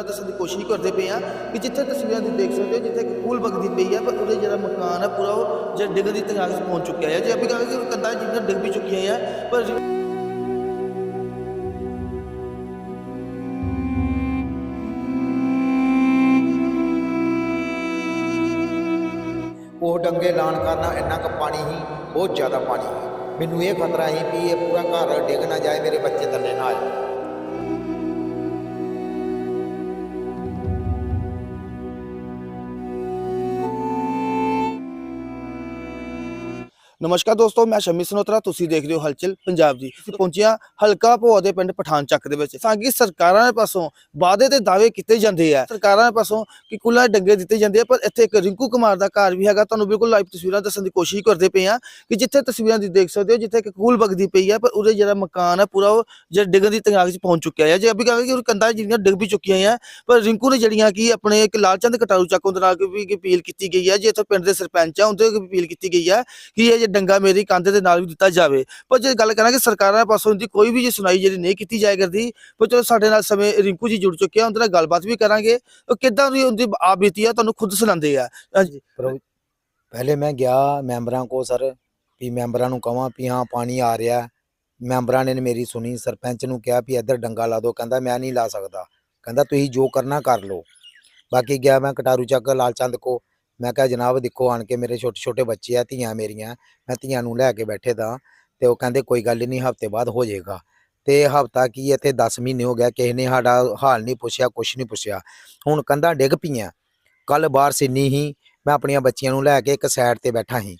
ਤਸਵੀਰਾਂ ਦੱਸਣ ਦੀ ਕੋਸ਼ਿਸ਼ ਕਰਦੇ ਪਏ ਆ ਕਿ ਜਿੱਥੇ ਤਸਵੀਰਾਂ ਦੀ ਦੇਖ ਸਕਦੇ ਹੋ, ਜਿੱਥੇ ਇੱਕ ਕੂਲ ਵਗਦੀ ਪਈ ਆ ਪਰ ਉਹਦੇ ਜਿਹੜਾ ਮਕਾਨ ਹੈ, ਪੂਰਾ ਉਹ ਜਿਹੜਾ ਡਿੱਗਣ ਦੀ ਤੰਗਾਂ ਪਹੁੰਚ ਚੁੱਕਿਆ ਹੈ। ਜੇ ਆਪਾਂ ਕਹਾਂਗੇ ਕਿ ਕੰਧਾਂ ਜਿੰਨਾ ਡਿੱਗ ਵੀ ਚੁੱਕੀਆਂ ਆ ਪਰ ਉਹ ਡੰਗੇ ਲਾਣ ਕਰਨਾ ਇੰਨਾ ਕੁ ਪਾਣੀ ਹੀ, ਬਹੁਤ ਜ਼ਿਆਦਾ ਪਾਣੀ ਸੀ ਮੈਨੂੰ ਇਹ ਖਤਰਾ ਸੀ ਵੀ ਇਹ ਪੂਰਾ ਘਰ ਡਿੱਗ ਨਾ ਜਾਏ, ਮੇਰੇ ਬੱਚੇ ਥੱਲੇ ਨਾ ਆਏ। ਨਮਸਕਾਰ ਦੋਸਤੋ, ਮੈਂ ਸ਼ਮੀ ਸਨੋਤਰਾ, ਤੁਸੀਂ ਦੇਖ ਰਹੇ ਹੋ ਹਲਚਲ ਪੰਜਾਬ ਦੀ। ਅਸੀਂ ਪਹੁੰਚਿਆ ਹਲਕਾ ਭੋਆ ਦੇ ਪਿੰਡ ਪਠਾਨ ਚੱਕ ਦੇ ਵਿੱਚ, ਤਾਂ ਕਿ ਸਰਕਾਰਾਂ ਦੇ ਪਾਸੋਂ ਵਾਅਦੇ ਤੇ ਦਾਅਵੇ ਕੀਤੇ ਜਾਂਦੇ ਆ। ਸਰਕਾਰਾਂ ਦੇ ਪਾਸੋਂ ਕਿ ਕੁੱਲਾ ਡੰਗੇ ਦਿੱਤੇ ਜਾਂਦੇ ਆ, ਪਰ ਇੱਥੇ ਇੱਕ ਰਿੰਕੂ ਕੁਮਾਰ ਦਾ ਘਰ ਵੀ ਹੈਗਾ। ਤੁਹਾਨੂੰ ਬਿਲਕੁਲ ਲਾਈਵ ਤਸਵੀਰਾਂ ਦੱਸਣ ਦੀ ਕੋਸ਼ਿਸ਼ ਕਰਦੇ ਪਏ ਆ ਕਿ ਜਿੱਥੇ ਤਸਵੀਰਾਂ ਦੀ ਦੇਖ ਸਕਦੇ ਹੋ, ਜਿੱਥੇ ਇੱਕ ਕੂਲ ਬਗਦੀ ਪਈ ਆ, ਪਰ ਉਹਦੇ ਜਿਹੜਾ ਮਕਾਨ ਹੈ ਪੂਰਾ ਉਹ ਜਿਹੜਾ ਡਿੱਗਣ ਦੀ ਤੰਗਾਂ 'ਚ ਪਹੁੰਚ ਚੁੱਕਿਆ ਹੈ ਜੇ ਆਪਾਂ ਕਹਾਂਗੇ ਕਿ ਉਹ ਕੰਧਾਂ ਜਿਹੜੀਆਂ ਡਿੱਗ ਵੀ ਚੁੱਕੀਆਂ ਆ, ਪਰ ਰਿੰਕੂ ਨੇ ਜਿਹੜੀਆਂ ਕਿ ਆਪਣੇ ਇੱਕ ਲਾਲਚੰਦ ਕਟਾਰੂ ਚੱਕ ਉਹਨਾਂ ਨਾਲ ਵੀ ਅਪੀਲ ਕੀਤੀ ਗਈ ਹੈ ਜੇ ਇੱਥੇ ਪਿੰਡ ਦੇ ਸਰਪੰਚ ਆ, ਉਹਦੇ ਵੀ ਅਪੀਲ ਕੀਤੀ ਗਈ ਹੈ ਕਿ ਇਹ ਜੇ ਡੰਗਾ ਮੇਰੀ ਕੰਧ ਦੇ ਨਾਲ ਵੀ ਦਿੱਤਾ ਜਾਵੇ। ਪਰ ਜੇ ਗੱਲ ਕਰਾਂਗੇ ਸਰਕਾਰਾਂ ਪਾਸੋਂ ਦੀ ਕੋਈ ਵੀ ਜੇ ਸੁਣਾਈ ਜਿਹੜੀ ਨਹੀਂ ਕੀਤੀ ਜਾਇਆ ਕਰਦੀ ਪਰ ਚਲੋ ਸਾਡੇ ਨਾਲ ਸਮੇਂ ਰਿੰਕੂ ਜੀ ਜੁੜ ਚੁੱਕੇ ਆ ਉਹਨਾਂ ਨਾਲ ਗੱਲਬਾਤ ਵੀ ਕਰਾਂਗੇ। ਉਹ ਕਿੱਦਾਂ ਦੀ ਉਹਦੀ ਆਪ ਬੀਤੀ ਆ, ਤੁਹਾਨੂੰ ਖੁਦ ਸੁਣਾਉਂਦੇ ਆ। ਹਾਂਜੀ। ਪਹਿਲੇ ਮੈਂ ਗਿਆ ਮੈਂਬਰਾਂ ਕੋ ਸਰ, ਵੀ ਮੈਂਬਰਾਂ ਨੂੰ ਕਹਾਂ ਵੀ ਹਾਂ, ਪਾਣੀ ਆ ਰਿਹਾ। ਮੈਂਬਰਾਂ ਨੇ ਮੇਰੀ ਸੁਣੀ, ਸਰਪੰਚ ਨੂੰ ਕਿਹਾ ਵੀ ਇੱਧਰ ਡੰਗਾ ਲਾ ਦਿਓ, ਕਹਿੰਦਾ ਮੈਂ ਨਹੀਂ ਲਾ ਸਕਦਾ। ਕਹਿੰਦਾ ਤੁਸੀਂ ਜੋ ਕਰਨਾ ਕਰ ਲਓ। ਬਾਕੀ ਗਿਆ ਮੈਂ ਕਟਾਰੂ ਚੱਕ ਲਾਲਚੰਦ ਕੋ ਮੈਂ ਕਿਹਾ, ਜਨਾਬ, ਦੇਖੋ, ਆਣ ਕੇ ਮੇਰੇ ਛੋਟੇ ਛੋਟੇ ਬੱਚੇ ਆ, ਧੀਆਂ ਮੇਰੀਆਂ, ਮੈਂ ਧੀਆਂ ਨੂੰ ਲੈ ਕੇ ਬੈਠੇ ਤਾਂ। ਤੇ ਉਹ ਕਹਿੰਦੇ, ਕੋਈ ਗੱਲ ਨਹੀਂ, ਹਫ਼ਤੇ ਬਾਅਦ ਹੋ ਜਾਏਗਾ। ਤੇ ਹਫਤਾ ਕੀ ਇੱਥੇ 10 ਮਹੀਨੇ ਹੋ ਗਿਆ ਕਿਸੇ ਨੇ ਸਾਡਾ ਹਾਲ ਨਹੀਂ ਪੁੱਛਿਆ, ਕੁਛ ਨਹੀਂ ਪੁੱਛਿਆ। ਹੁਣ ਕੰਧਾਂ ਡਿੱਗ ਪਈਆਂ। ਕੱਲ ਬਾਹਰ ਸਿੰਨੀ ਹੀ ਮੈਂ ਆਪਣੀਆਂ ਬੱਚੀਆਂ ਨੂੰ ਲੈ ਕੇ ਇੱਕ ਸਾਈਡ ਤੇ ਬੈਠਾ ਸੀ।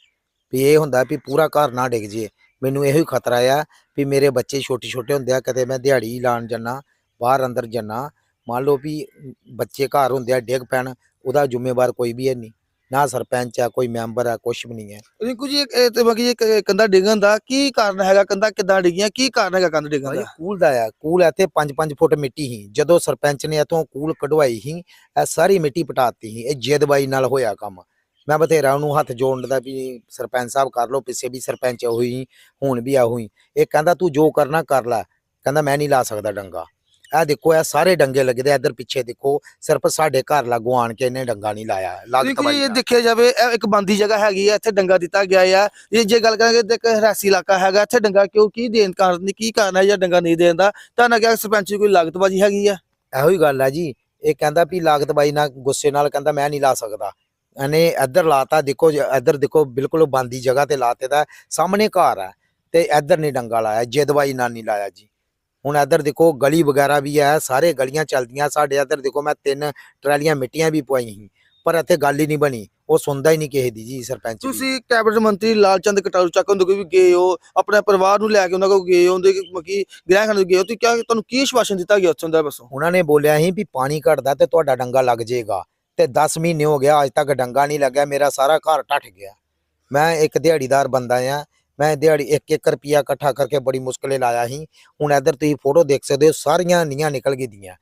ਵੀ ਇਹ ਹੁੰਦਾ ਵੀ ਪੂਰਾ ਘਰ ਨਾ ਡਿੱਗ ਜੇ। ਮੈਨੂੰ ਇਹੋ ਹੀ ਖਤਰਾ ਆ ਵੀ ਮੇਰੇ ਬੱਚੇ ਛੋਟੇ ਛੋਟੇ ਹੁੰਦੇ ਆ ਕਦੇ ਮੈਂ ਦਿਹਾੜੀ ਲਾਣ ਜੰਨਾ ਬਾਹਰ ਅੰਦਰ ਜੰਨਾ ਮੰਨ ਲਓ ਵੀ ਬੱਚੇ ਘਰ ਹੁੰਦੇ ਆ, ਡਿੱਗ ਪੈਣ, ਉਹਦਾ ਜ਼ਿੰਮੇਵਾਰ ਕੋਈ ਵੀ ਹੈ ਨਹੀਂ। ਨਾ ਸਰਪੰਚ ਆ ਕੋਈ ਮੈਂਬਰ ਆ ਕੁਛ ਵੀ ਨਹੀਂ ਹੈ। ਰਿੰਕੂ ਜੀ ਇਹ- ਇਹ ਤੇ ਬਾਕੀ ਇਹ ਕ- ਕੰਧਾ ਡਿੱਗਣ ਦਾ ਕੀ ਕਾਰਨ ਹੈਗਾ? ਕੰਧਾ ਕਿੱਦਾਂ ਡਿੱਗੀਆਂ? ਕੀ ਕਾਰਨ ਹੈਗਾ ਕੰਧ ਡਿੱਗਣ ਦਾ? ਕੂਲ ਦਾ ਆ। ਕੂਲ ਇੱਥੇ 5-5 ਫੁੱਟ ਮਿੱਟੀ ਸੀ। ਜਦੋਂ ਸਰਪੰਚ ਨੇ ਇਥੋਂ ਕੂਲ ਕਢਵਾਈ ਸੀ ਇਹ ਸਾਰੀ ਮਿੱਟੀ ਪਟਾਤੀ ਸੀ। ਇਹ ਜਿੱਦਬਾਈ ਨਾਲ ਹੋਇਆ ਕੰਮ। ਮੈਂ ਬਥੇਰਾ ਉਹਨੂੰ ਹੱਥ ਜੋੜਨ ਦਾ ਵੀ ਸਰਪੰਚ ਸਾਹਿਬ ਕਰ ਲਓ ਪਿੱਛੇ ਵੀ ਸਰਪੰਚ ਹੋਈ ਹੁਣ ਵੀ ਆ ਹੋਈ ਇਹ ਕਹਿੰਦਾ ਤੂੰ ਜੋ ਕਰਨਾ ਕਰ ਲੈ। ਕਹਿੰਦਾ ਮੈਂ ਨਹੀਂ ਲਾ ਸਕਦਾ ਡੰਗਾ। ਇਹ ਦੇਖੋ ਇਹ ਸਾਰੇ ਡੰਗੇ ਲੱਗਦੇ ਇੱਧਰ ਪਿੱਛੇ ਦੇਖੋ ਸਿਰਫ ਸਾਡੇ ਘਰ ਲਾਗੂ ਆਣ ਕੇ ਇਹਨੇ ਡੰਗਾ ਨਹੀਂ ਲਾਇਆ ਜੀ ਬਾਈ ਇਹ। ਦੇਖਿਆ ਜਾਵੇ ਇਹ ਇੱਕ ਬੰਦੀ ਜਗ੍ਹਾ ਹੈਗੀ ਆ ਇੱਥੇ ਡੰਗਾ ਦਿੱਤਾ ਗਿਆ ਆ ਇਹ ਜੇ ਗੱਲ ਕਰਾਂਗੇ ਤੇ ਇੱਕ ਹਰਾਸੀ ਇਲਾਕਾ ਹੈਗਾ ਇੱਥੇ ਡੰਗਾ ਕਿਉਂ ਕੀ ਦੇਣ ਕਾਰਨ ਕੀ ਕਾਰਨ ਹੈ ਜਾਂ ਡੰਗਾ ਨਹੀਂ ਦੇਣ ਦਾ? ਤਾਂ ਨਾ ਕਿਹਾ ਸਰਪੰਚ ਦੀ ਕੋਈ ਲਾਗਤਬਾਜ਼ੀ ਹੈਗੀ ਆ। ਇਹੋ ਹੀ ਗੱਲ ਹੈ ਜੀ ਇਹ ਕਹਿੰਦਾ ਵੀ ਲਾਗਤ ਬਾਈ ਨਾਲ ਗੁੱਸੇ ਨਾਲ ਕਹਿੰਦਾ ਮੈਂ ਨਹੀਂ ਲਾ ਸਕਦਾ। ਇਹਨੇ ਇੱਧਰ ਲਾਤਾ ਦੇਖੋ ਜ- ਇੱਧਰ ਦੇਖੋ ਬਿਲਕੁਲ ਬੰਦੀ ਜਗ੍ਹਾ ਤੇ ਲਾਤੇ ਦਾ ਸਾਹਮਣੇ ਘਰ ਹੈ ਤੇ ਇੱਧਰ ਨਹੀਂ ਡੰਗਾ ਲਾਇਆ ਜਿੱਦਵਾਈ ਨਾਲ ਨਹੀਂ ਲਾਇਆ ਜੀ। ਹੁਣ ਇੱਧਰ ਦੇਖੋ ਗਲੀ ਵਗੈਰਾ ਵੀ ਹੈ ਸਾਰੇ ਗਲੀਆਂ ਚੱਲਦੀਆਂ ਸਾਡੇ ਇੱਧਰ ਦੇਖੋ ਮੈਂ ਤਿੰਨ ਟਰਾਲੀਆਂ ਮਿੱਟੀਆਂ ਵੀ ਪਵਾਈ ਸੀ ਪਰ ਇੱਥੇ ਗੱਲ ਹੀ ਨਹੀਂ ਬਣੀ ਉਹ ਸੁਣਦਾ ਹੀ ਨਹੀਂ ਕਿਸੇ ਦੀ ਜੀ ਸਰਪੰਚ। ਤੁਸੀਂ ਕੈਬਨਿਟ ਮੰਤਰੀ ਲਾਲਚੰਦ ਕਟਾਰੂ ਚੱਕ ਹੁੰਦੇ ਕੋਈ ਵੀ ਗਏ ਹੋ ਆਪਣੇ ਪਰਿਵਾਰ ਨੂੰ ਲੈ ਕੇ ਉਹਨਾਂ ਕੋਲ ਗਏ ਹੋ ਉਹਦੇ ਮੱਕੀ ਗ੍ਰਹਿ ਖਾਨੇ ਗਏ ਹੋ ਤੇ ਕਿਆ ਤੁਹਾਨੂੰ ਕੀ ਆਸ਼ਵਾਸਨ ਦਿੱਤਾ ਗਿਆ ਉੱਥੋਂ ਦਾ ਬਸੋਂ ਉਹਨਾਂ ਨੇ ਬੋਲਿਆ ਸੀ ਵੀ ਪਾਣੀ ਘਟਦਾ ਤੇ ਤੁਹਾਡਾ ਡੰਗਾ ਲੱਗ ਜਾਏਗਾ ਤੇ 10 ਮਹੀਨੇ ਹੋ ਗਿਆ ਅੱਜ ਤੱਕ ਡੰਗਾ ਨਹੀਂ ਲੱਗਿਆ ਮੇਰਾ ਸਾਰਾ ਘਰ ਟੱਟ ਗਿਆ ਮੈਂ ਇੱਕ ਦਿਹਾੜੀਦਾਰ ਬੰਦਾ ਆ ਮੈਂ ਦਿਹਾੜੀ 1-1 ਰੁਪਿਆ ਇਕੱਠਾ ਕਰਕੇ ਬੜੀ ਮੁਸ਼ਕਲੇ ਲਾਇਆ ਸੀ। ਹੁਣ ਇੱਧਰ ਤੁਸੀਂ ਫੋਟੋ ਦੇਖ ਸਕਦੇ ਹੋ, ਸਾਰੀਆਂ ਨੀਆਂ ਨਿਕਲ ਗਈਆਂ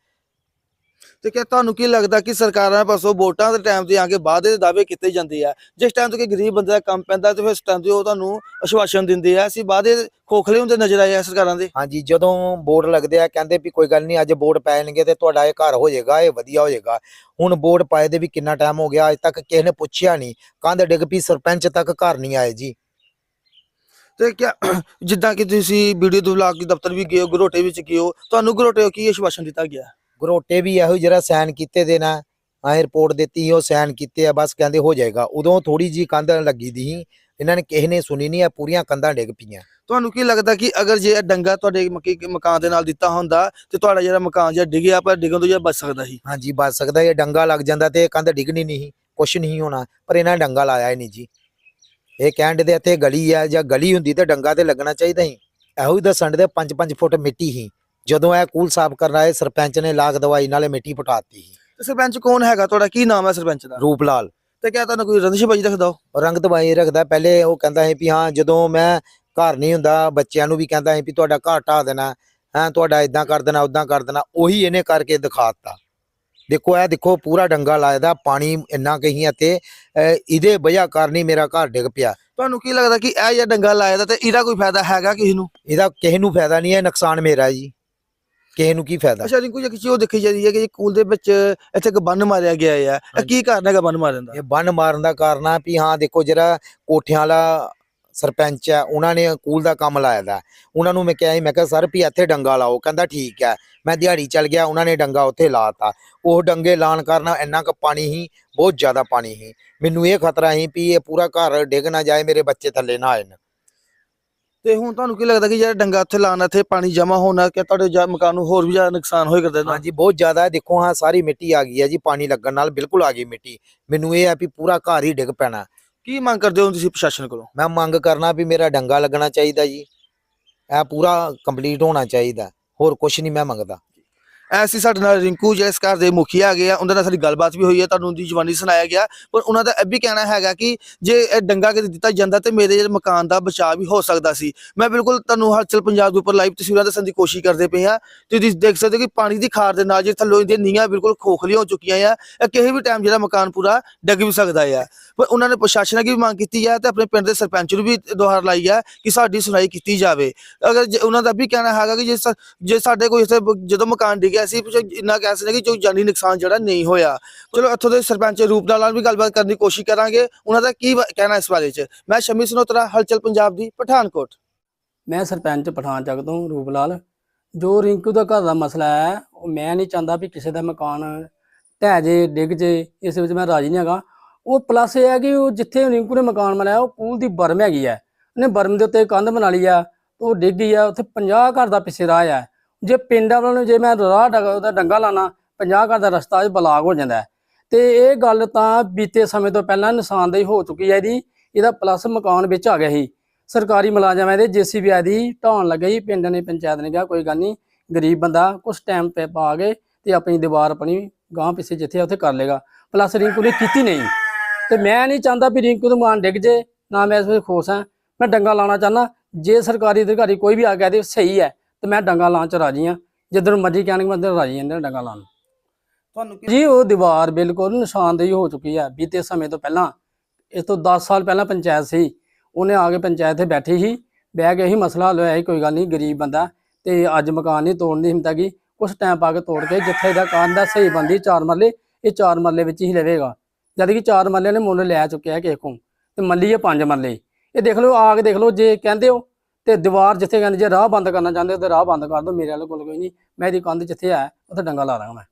ਤੇ ਕਿ ਤੁਹਾਨੂੰ ਕੀ ਲੱਗਦਾ ਕਿ ਸਰਕਾਰਾਂ ਪਾਸੋਂ ਵੋਟਾਂ ਦੇ ਟਾਈਮ ਤੇ ਆ ਕੇ ਵਾਅਦੇ ਦੇ ਦਾਅਵੇ ਕੀਤੇ ਜਾਂਦੇ ਆ? ਜਿਸ ਟਾਈਮ ਤੋਂ ਕਿ ਗਰੀਬ ਬੰਦੇ ਦਾ ਕੰਮ ਪੈਂਦਾ ਤੇ ਫਿਰ ਉਸ ਟਾਈਮ ਤੇ ਉਹ ਤੁਹਾਨੂੰ ਅਸ਼ਵਾਸਨ ਦਿੰਦੇ ਆ, ਅਸੀਂ ਵਾਅਦੇ ਖੋਖਲੇ ਹੁੰਦੇ ਨਜ਼ਰ ਆਏ ਆ ਸਰਕਾਰਾਂ ਦੇ? ਹਾਂਜੀ, ਜਦੋਂ ਵੋਟ ਲੱਗਦੇ ਆ, ਕਹਿੰਦੇ ਵੀ ਕੋਈ ਗੱਲ ਨਹੀਂ ਅੱਜ ਬੋਰਡ ਪੈਣਗੇ ਤੇ ਤੁਹਾਡਾ ਇਹ ਘਰ ਹੋ ਜਾਏਗਾ ਇਹ ਵਧੀਆ ਹੋ ਜਾਏਗਾ ਹੁਣ ਵੋਟ ਪਾਏ ਦੇ ਵੀ ਕਿੰਨਾ ਟਾਈਮ ਹੋ ਗਿਆ, ਅੱਜ ਤੱਕ ਕਿਸੇ ਨੇ ਪੁੱਛਿਆ ਨਹੀਂ ਕੰਧ ਡਿੱਗ ਪਈ, ਸਰਪੰਚ ਤੱਕ ਘਰ ਨਹੀਂ ਆਏ ਜੀ। ਤੇ ਕਿਆ ਜਿੱਦਾਂ ਕਿ ਤੁਸੀਂ ਵੀਡੀਓ ਦੇ ਵਲੌਗ ਦੇ ਦਫ਼ਤਰ ਵੀ ਗਏ ਹੋ ਗਰੋਟੇ ਵਿੱਚ ਗਏ ਹੋ ਤੁਹਾਨੂੰ ਗਰੋਟੇ ਕੀ ਆਸ਼ਵਾਸਨ ਦਿੱਤਾ ਗਿਆ? ਗਰੋਟੇ ਵੀ ਇਹੋ ਜਿਹੜਾ ਸਾਈਨ ਕੀਤੇ ਦੇ ਨਾ ਆਹ ਰਿਪੋਰਟ ਦਿੱਤੀ ਉਹ ਸਾਈਨ ਕੀਤੇ ਆ ਬਸ ਕਹਿੰਦੇ ਹੋ ਜਾਏਗਾ। ਉਦੋਂ ਥੋੜੀ ਜੀ ਕੰਧ ਲੱਗੀ ਦੀ ਸੀ ਇਹਨਾਂ ਨੇ ਕਿਸੇ ਨੇ ਸੁਣੀ ਨਹੀਂ ਆ ਪੂਰੀਆਂ ਕੰਧਾਂ ਡਿੱਗ ਪਈਆਂ। ਤੁਹਾਨੂੰ ਕੀ ਲੱਗਦਾ ਕਿ ਅਗਰ ਜੇ ਇਹ ਡੰਗਾ ਤੁਹਾਡੇ ਮੱਕੀ ਮਕਾਨ ਦੇ ਨਾਲ ਦਿੱਤਾ ਹੁੰਦਾ ਤੇ ਤੁਹਾਡਾ ਜਿਹੜਾ ਮਕਾਨ ਜਿਹੜਾ ਡਿੱਗਿਆ ਪਰ ਡਿੱਗਣ ਤੋਂ ਜਿਹੜਾ ਬਚ ਸਕਦਾ ਸੀ? ਹਾਂਜੀ ਬਚ ਸਕਦਾ ਇਹ ਡੰਗਾ ਲੱਗ ਜਾਂਦਾ ਤੇ ਇਹ ਕੰਧ ਡਿੱਗਣੀ ਨਹੀਂ ਕੁਛ ਨਹੀਂ ਹੋਣਾ ਪਰ ਇਹਨਾਂ ਨੇ ਡੰਗਾ ਲਾਇਆ ਹੀ ਨਹੀਂ ਜੀ। ਇਹ ਕਹਿਣ ਦੇ ਇੱਥੇ ਗਲੀ ਆ ਜਾਂ ਗਲੀ ਹੁੰਦੀ ਤੇ ਡੰਗਾ ਤੇ ਲੱਗਣਾ ਚਾਹੀਦਾ ਸੀ। ਇਹੋ ਹੀ ਦੱਸਣ ਦੇ 5-5 ਫੁੱਟ ਮਿੱਟੀ ਸੀ। ਜਦੋਂ ਇਹ ਕੂਲ ਸਾਫ਼ ਕਰਨ ਆਏ ਸਰਪੰਚ ਨੇ ਲਾਗ ਦਵਾਈ ਨਾਲੇ ਮਿੱਟੀ ਪਟਾਤੀ ਸੀ। ਤੇ ਸਰਪੰਚ ਕੌਣ ਹੈਗਾ? ਤੁਹਾਡਾ ਕੀ ਨਾਮ ਹੈ ਸਰਪੰਚ ਦਾ? ਰੂਪ ਲਾਲ। ਤੇ ਕਿਆ ਤੁਹਾਨੂੰ ਕੋਈ ਰੰਦਿਸ਼ਬਾਜੀ ਰੱਖਦਾ ਹੋ ਰੰਗ ਦਵਾਈ ਰੱਖਦਾ। ਪਹਿਲੇ ਉਹ ਕਹਿੰਦਾ ਹੈ ਵੀ ਹਾਂ ਜਦੋਂ ਮੈਂ ਘਰ ਨਹੀਂ ਹੁੰਦਾ ਬੱਚਿਆਂ ਨੂੰ ਵੀ ਕਹਿੰਦਾ ਹੈ ਵੀ ਤੁਹਾਡਾ ਘਰ ਢਾਹ ਦੇਣਾ ਹੈ ਤੁਹਾਡਾ ਇਦਾਂ ਕਰ ਦੇਣਾ ਉਦਾਂ ਕਰ ਦੇਣਾ ਉਹੀ ਇਹਨੇ ਕਰਕੇ ਦਿਖਾਤਾ ਦੇਖੋ ਇਹ ਦੇਖੋ ਪੂਰਾ ਡੰਗਾ ਲਾਇਦਾ ਪਾਣੀ ਇੰਨਾ ਕਹੀ ਅਤੇ ਅਹ ਇਹਦੇ ਵਜ੍ਹਾ ਕਾਰਨ ਹੀ ਮੇਰਾ ਘਰ ਡਿੱਗ ਪਿਆ। ਤੁਹਾਨੂੰ ਕੀ ਲੱਗਦਾ ਕਿ ਇਹ ਜਿਹੜਾ ਡੰਗਾ ਲਾਇਆ ਦਾ ਤੇ ਇਹਦਾ ਕੋਈ ਫਾਇਦਾ ਹੈਗਾ ਕਿਸੇ ਨੂੰ? ਇਹਦਾ ਕਿਸੇ ਨੂੰ ਫਾਇਦਾ ਨਹੀਂ ਹੈ ਨੁਕਸਾਨ ਮੇਰਾ ਜੀ। ਕਿਸੇ ਨੂੰ ਕੀ ਫਾਇਦਾ? ਅੱਛਾ ਰਿੰਕੂ ਜੀ ਕਿਸੇ ਉਹ ਦੇਖੀ ਜਾਂਦੀ ਹੈ ਕਿ ਸਕੂਲ ਦੇ ਵਿੱਚ ਇੱਥੇ ਇੱਕ ਬੰਨ ਮਾਰਿਆ ਗਿਆ ਹੈ ਇਹ। ਕੀ ਕਾਰਨ ਹੈਗਾ ਬੰਨ ਮਾਰਨ ਦਾ? ਇਹ ਬੰਨ ਮਾਰਨ ਦਾ ਕਾਰਨ ਆ ਵੀ ਹਾਂ ਦੇਖੋ ਜਿਹੜਾ ਕੋਠਿਆਂ ਵਾਲਾ ਸਰਪੰਚ ਹੈ ਉਹਨਾਂ ਨੇ ਕੂਲ ਦਾ ਕੰਮ ਲਾਇਆ ਦਾ। ਉਹਨਾਂ ਨੂੰ ਮੈਂ ਕਿਹਾ ਸੀ ਮੈਂ ਕਿਹਾ ਸਰ ਵੀ ਇੱਥੇ ਡੰਗਾ ਲਾਓ। ਕਹਿੰਦਾ ਠੀਕ ਹੈ। ਮੈਂ ਦਿਹਾੜੀ ਚੱਲ ਗਿਆ ਉਹਨਾਂ ਨੇ ਡੰਗਾ ਉੱਥੇ ਲਾਤਾ ਉਹ ਡੰਗੇ ਲਾਣ ਕਾਰਨ ਇੰਨਾ ਕੁ ਪਾਣੀ ਹੀ ਬਹੁਤ ਜ਼ਿਆਦਾ ਪਾਣੀ ਹੀ ਮੈਨੂੰ ਇਹ ਖਤਰਾ ਸੀ ਵੀ ਇਹ ਪੂਰਾ ਘਰ ਡਿੱਗ ਨਾ ਜਾਏ ਮੇਰੇ ਬੱਚੇ ਥੱਲੇ ਨਾ ਆਣ ਤੇ ਹੁਣ ਤੁਹਾਨੂੰ ਕੀ ਲੱਗਦਾ ਕਿ ਜਿਹੜਾ ਡੰਗਾ ਉੱਥੇ ਲਾਉਣ ਇੱਥੇ ਪਾਣੀ ਜਮਾ ਹੋਣਾ ਕਿ ਤੁਹਾਡੇ ਜਾ- ਮਕਾਨ ਨੂੰ ਹੋਰ ਵੀ ਜ਼ਿਆਦਾ ਨੁਕਸਾਨ ਹੋਏ ਕਰਦਾ? ਹਾਂਜੀ ਬਹੁਤ ਜ਼ਿਆਦਾ ਹੈ। ਦੇਖੋ ਹਾਂ ਸਾਰੀ ਮਿੱਟੀ ਆ ਗਈ ਹੈ ਜੀ ਪਾਣੀ ਲੱਗਣ ਨਾਲ ਬਿਲਕੁਲ ਆ ਗਈ ਮਿੱਟੀ। ਮੈਨੂੰ ਇਹ ਹੈ ਵੀ ਪੂਰਾ ਘਰ ਹੀ ਡਿੱਗ ਪੈਣਾ। ਕੀ ਮੰਗ ਕਰਦੇ ਹੋ ਤੁਸੀਂ ਪ੍ਰਸ਼ਾਸਨ ਕੋਲੋਂ? ਮੈਂ ਮੰਗ ਕਰਨਾ ਵੀ ਮੇਰਾ ਡੰਗਾ ਲੱਗਣਾ ਚਾਹੀਦਾ ਜੀ। ਇਹ ਪੂਰਾ ਕੰਪਲੀਟ ਹੋਣਾ ਚਾਹੀਦਾ। ਹੋਰ ਕੁਝ ਨਹੀਂ ਮੈਂ ਮੰਗਦਾ। ਐਸੀ ਸਾਡੇ ਨਾਲ ਰਿੰਕੂ ਜਿਹੜੇ ਇਸ ਘਰ ਦੇ ਮੁਖੀਆ ਹੈਗੇ ਆ, ਉਹਨਾਂ ਨਾਲ ਸਾਡੀ ਗੱਲਬਾਤ ਵੀ ਹੋਈ ਹੈ ਤੁਹਾਨੂੰ ਉਹਦੀ ਜਵਾਨੀ ਸੁਣਾਇਆ ਗਿਆ। ਪਰ ਉਹਨਾਂ ਦਾ ਇਹ ਵੀ ਕਹਿਣਾ ਹੈਗਾ ਕਿ ਜੇ ਇਹ ਡੰਗਾ ਕਿਤੇ ਦਿੱਤਾ ਜਾਂਦਾ ਤੇ ਮੇਰੇ ਜਿਹੜੇ ਮਕਾਨ ਦਾ ਬਚਾਅ ਵੀ ਹੋ ਸਕਦਾ ਸੀ। ਮੈਂ ਬਿਲਕੁਲ ਤੁਹਾਨੂੰ ਹਲਚਲ ਪੰਜਾਬ ਦੇ ਉੱਪਰ ਲਾਈਵ ਤਸਵੀਰਾਂ ਦੱਸਣ ਦੀ ਕੋਸ਼ਿਸ਼ ਕਰਦੇ ਪਏ ਹਾਂ ਤੁਸੀਂ ਦੇਖ ਸਕਦੇ ਹੋ ਕਿ ਪਾਣੀ ਦੀ ਖਾਰ ਦੇ ਨਾਲ ਜੇ ਥੱਲੋਂ ਇਹਦੀਆਂ ਨੀਆਂ ਬਿਲਕੁਲ ਖੋਖਲੀਆਂ ਹੋ ਚੁੱਕੀਆਂ ਆ, ਇਹ ਕਿਸੇ ਵੀ ਟਾਈਮ ਜਿਹੜਾ ਮਕਾਨ ਪੂਰਾ ਡਿੱਗ ਵੀ ਸਕਦਾ ਆ। ਪਰ ਉਹਨਾਂ ਨੇ ਪ੍ਰਸ਼ਾਸਨ ਅੱਗੇ ਵੀ ਮੰਗ ਕੀਤੀ ਹੈ ਤੇ ਆਪਣੇ ਪਿੰਡ ਦੇ ਸਰਪੰਚ ਨੂੰ ਵੀ ਦੁਹਾਰ ਲਾਈ ਹੈ ਕਿ ਸਾਡੀ ਸੁਣਾਈ ਕੀਤੀ ਜਾਵੇ। ਅਗਰ ਜੇ- ਉਹਨਾਂ ਦਾ ਵੀ ਕਹਿਣਾ ਹੈਗਾ ਕਿ ਜੇ ਜੇ ਸਾਡੇ ਕੋਈ ਇੱਥੇ ਜਦੋਂ ਮਕਾਨ ਡਿੱਗਿਆ ਸੀ ਕੁਛ ਇੰਨਾ ਕਹਿ ਸਕਦੇ ਕਿ ਜੋ ਜਾਨੀ ਨੁਕਸਾਨ ਜਿਹੜਾ ਨਹੀਂ ਹੋਇਆ। ਚਲੋ, ਇੱਥੋਂ ਦੇ ਸਰਪੰਚ ਰੂਪਲਾਲ ਨਾਲ ਵੀ ਗੱਲਬਾਤ ਕਰਨ ਦੀ ਕੋਸ਼ਿਸ਼ ਕਰਾਂਗੇ। ਉਹਨਾਂ ਦਾ ਕੀ ਵਾ- ਕਹਿਣਾ ਇਸ ਬਾਰੇ 'ਚ? ਮੈਂ ਸ਼ਮੀ ਸਨੋਤਰਾ, ਹਲਚਲ ਪੰਜਾਬ ਦੀ ਪਠਾਨਕੋਟ। ਮੈਂ ਸਰਪੰਚ ਪਠਾਨ ਚੱਕ ਤੋਂ, ਰੂਪ ਲਾਲ। ਜੋ ਰਿੰਕੂ ਦਾ ਘਰ ਦਾ ਮਸਲਾ ਹੈ, ਉਹ ਮੈਂ ਨਹੀਂ ਚਾਹੁੰਦਾ ਵੀ ਕਿਸੇ ਦਾ ਮਕਾਨ ਢਹਿ ਜੇ, ਡਿੱਗ ਜੇ, ਇਸ ਵਿੱਚ ਮੈਂ ਰਾਜੀ ਨਹੀਂ ਹੈਗਾ। ਉਹ ਪਲੱਸ ਇਹ ਹੈ ਕਿ ਉਹ ਜਿੱਥੇ ਰਿੰਕੂ ਨੇ ਮਕਾਨ ਬਣਾਇਆ, ਉਹ ਪੂਲ ਦੀ ਬਰਮ ਹੈਗੀ ਹੈ। ਉਹਨੇ ਬਰਮ ਦੇ ਉੱਤੇ ਕੰਧ ਬਣਾ ਲਈ ਆ, ਉਹ ਡਿੱਗ ਗਈ ਆ, ਉੱਥੇ 50 ਘਰ ਦਾ ਪਿੱਛੇ ਰਾਹ ਆ। ਜੇ ਪਿੰਡਾਂ ਵਾਲਿਆਂ ਨੂੰ ਜੇ ਮੈਂ ਰਾਹ ਡੰਗਾ ਡੰਗਾ ਲਾਣਾ 50 ਘਰ ਦਾ ਰਸਤਾ ਇਹ ਬਲਾਕ ਹੋ ਜਾਂਦਾ ਹੈ। ਤੇ ਇਹ ਗੱਲ ਤਾਂ ਬੀਤੇ ਸਮੇਂ ਤੋਂ ਪਹਿਲਾਂ ਨਿਸ਼ਾਨਦੇਹੀ ਹੋ ਚੁੱਕੀ ਹੈ ਇਹਦੀ ਇਹਦਾ ਪਲੱਸ ਮਕਾਨ ਵਿੱਚ ਆ ਗਿਆ ਸੀ। ਸਰਕਾਰੀ ਮੁਲਾਜ਼ਮ ਇਹਦੇ, ਜੀਸੀਬੀ ਆਦੀ ਢਾਉਣ ਲੱਗੇ ਸੀ ਪਿੰਡ ਨੇ, ਪੰਚਾਇਤ ਨੇ ਕਿਹਾ, ਕੋਈ ਗੱਲ ਨਹੀਂ, ਗਰੀਬ ਬੰਦਾ, ਕੁਛ ਟਾਈਮ ਤੇ ਪਾ ਕੇ ਤੇ ਆਪਣੀ ਦੀਵਾਰ ਆਪਣੀ ਗਾਂ ਪਿੱਛੇ ਜਿੱਥੇ ਆ ਉੱਥੇ ਕਰ ਲੇਗਾ ਪਲੱਸ ਰਿੰਕੂ ਨੇ ਕੀਤੀ ਨਹੀਂ। ਤੇ ਮੈਂ ਨਹੀਂ ਚਾਹੁੰਦਾ ਵੀ ਰਿੰਕੂ ਦਾ ਮਕਾਨ ਡਿੱਗ ਜੇ, ਨਾ ਮੈਂ ਇਸ ਵਿੱਚ ਖੁਸ਼ ਹਾਂ। ਮੈਂ ਡੰਗਾ ਲਾਉਣਾ ਚਾਹੁੰਦਾ, ਜੇ ਸਰਕਾਰੀ ਅਧਿਕਾਰੀ ਕੋਈ ਵੀ ਆ ਗਿਆ ਤੇ ਸਹੀ ਹੈ। ਤੇ ਮੈਂ ਡੰਗਾ ਲਾਉਣ ਚ ਰਾਜੀ ਹਾਂ ਜਿੱਦਣ ਮਰਜ਼ੀ ਕਹਿਣਗੇ ਮੈਂ ਰਾਜੀ ਹਾਂ ਡੰਗਾ ਲਾਉਣ ਨੂੰ। ਤੁਹਾਨੂੰ ਜੀ ਉਹ ਦੀਵਾਰ ਬਿਲਕੁਲ ਨਿਸ਼ਾਨਦੇਹੀ ਹੋ ਚੁੱਕੀ ਹੈ ਬੀਤੇ ਸਮੇਂ ਤੋਂ ਪਹਿਲਾਂ ਇਸ ਤੋਂ 10 ਸਾਲ ਪਹਿਲਾਂ ਪੰਚਾਇਤ ਸੀ। ਉਹਨੇ ਆ ਕੇ ਪੰਚਾਇਤ ਤੇ ਬੈਠੀ ਸੀ। ਬਹਿ ਕੇ ਹੀ ਮਸਲਾ ਹੱਲ ਹੋਇਆ ਸੀ ਕੋਈ ਗੱਲ ਨਹੀਂ ਗਰੀਬ ਬੰਦਾ। ਤੇ ਅੱਜ ਮਕਾਨ ਨਹੀਂ ਤੋੜਨ ਦੀ ਹਿੰਮਤ ਹੈਗੀ। ਕੁਛ ਟਾਈਮ ਪਾ ਕੇ ਤੋੜ ਕੇ ਜਿੱਥੇ ਦਾ ਕੰਨ ਦਾ ਸਹੀ ਬੰਦੀ ਚਾਰ ਮਰਲੇ। ਇਹ ਚਾਰ ਮਰਲੇ ਵਿੱਚ ਹੀ ਲਵੇਗਾ ਜਦ ਕਿ ਚਾਰ ਮਰਲੇ ਨੇ ਮੁੱਲ ਲੈ ਚੁੱਕਿਆ ਕਿਸੇ ਕੋਲ। ਤੇ ਮੱਲੀ ਇਹ ਪੰਜ ਮਰਲੇ। ਇਹ ਦੇਖ ਲਓ ਆ ਕੇ ਦੇਖ ਲਓ ਜੇ ਕਹਿੰਦੇ ਹੋ ਤੇ ਦੀਵਾਰ ਜਿੱਥੇ ਕਹਿੰਦੇ ਜੇ ਰਾਹ ਬੰਦ ਕਰਨਾ ਚਾਹੁੰਦੇ ਹੋ ਤੇ ਰਾਹ ਬੰਦ ਕਰ ਦਿਓ, ਮੇਰੇ ਵਾਲੇ ਕੋਲ ਕੋਈ ਨਹੀਂ। ਮੈਂ ਇਹਦੀ ਕੰਧ ਜਿੱਥੇ ਹੈ, ਉੱਥੇ ਡੰਗਾ ਲਾ ਦਾਂਗਾ ਮੈਂ।